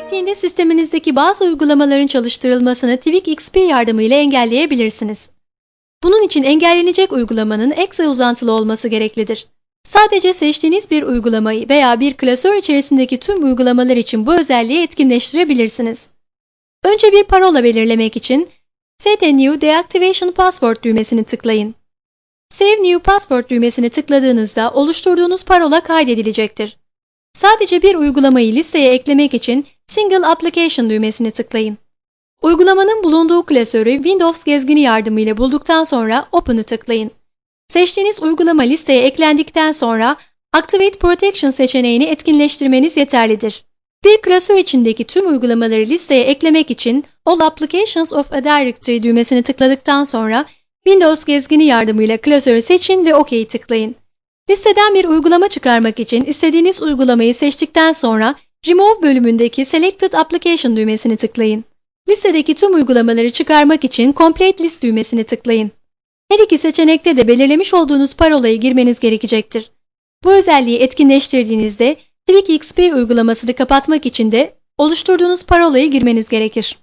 gerektiğinde sisteminizdeki bazı uygulamaların çalıştırılmasını Twig XP yardımıyla engelleyebilirsiniz. Bunun için engellenecek uygulamanın exe uzantılı olması gereklidir. Sadece seçtiğiniz bir uygulamayı veya bir klasör içerisindeki tüm uygulamalar için bu özelliği etkinleştirebilirsiniz. Önce bir parola belirlemek için Set a New Deactivation Password düğmesini tıklayın. Save New Password düğmesini tıkladığınızda oluşturduğunuz parola kaydedilecektir. Sadece bir uygulamayı listeye eklemek için Single Application düğmesini tıklayın. Uygulamanın bulunduğu klasörü Windows gezgini yardımıyla bulduktan sonra Open'ı tıklayın. Seçtiğiniz uygulama listeye eklendikten sonra Activate Protection seçeneğini etkinleştirmeniz yeterlidir. Bir klasör içindeki tüm uygulamaları listeye eklemek için All Applications of a Directory düğmesini tıkladıktan sonra Windows gezgini yardımıyla klasörü seçin ve OK'yi tıklayın. Listeden bir uygulama çıkarmak için istediğiniz uygulamayı seçtikten sonra Remove bölümündeki Selected Application düğmesini tıklayın. Listedeki tüm uygulamaları çıkarmak için Complete List düğmesini tıklayın. Her iki seçenekte de belirlemiş olduğunuz parolayı girmeniz gerekecektir. Bu özelliği etkinleştirdiğinizde Twig XP uygulamasını kapatmak için de oluşturduğunuz parolayı girmeniz gerekir.